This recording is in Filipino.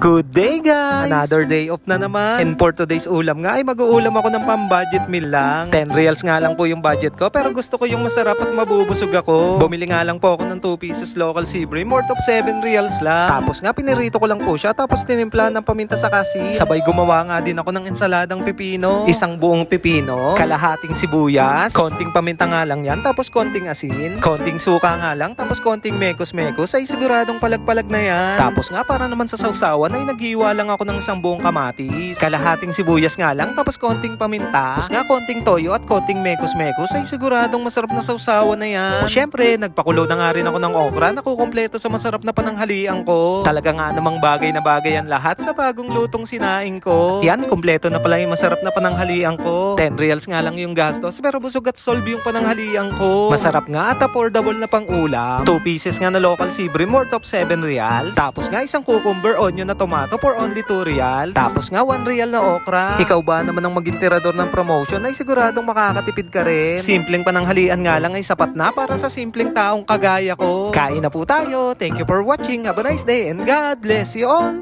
Good day guys! Another day off na naman. And for today's ulam nga ay mag-uulam ako ng pang-budget meal lang. 10 reals nga lang po yung budget ko pero gusto ko yung masarap at mabubusog ako. Bumili nga lang po ako ng 2 pieces local sea bream worth of 7 reals lang. Tapos nga pinirito ko lang po siya tapos tinimpla ng paminta sa kasi. Sabay gumawa nga din ako ng ensaladang pipino. Isang buong pipino, kalahating sibuyas, konting paminta nga lang yan tapos konting asin, konting suka nga lang tapos konting mekos-mekos ay siguradong palag-palag na yan. Tapos nga para naman sa sausawan ay naghiwa lang ako ng isang buong kamatis. Kalahating sibuyas nga lang tapos konting paminta. Tapos nga konting toyo at konting mekos-mekos ay siguradong masarap na sausawan na yan. O syempre, nagpakulo na nga rin ako ng okra na kukumpleto sa masarap na pananghalian ko. Talaga nga namang bagay na bagay yan lahat sa bagong lutong sinaing ko. Yan, kumpleto na pala yung masarap na pananghalian ko. 10 reals nga lang yung gastos pero busog at solve yung pananghalian ko. Masarap nga at affordable na pang ulam. 2 pieces nga na local sea bream worth of 7 reals. Tapos nga isang cucumber, onion na tomato for only 2 reals. Tapos nga 1 real na okra. Ikaw ba naman ang maging tirador ng promotion ay siguradong makakatipid ka rin. Simpleng pananghalian nga lang ay sapat na para sa simpleng taong kagaya ko. Kain na po tayo. Thank you for watching. Have a nice day and God bless you all.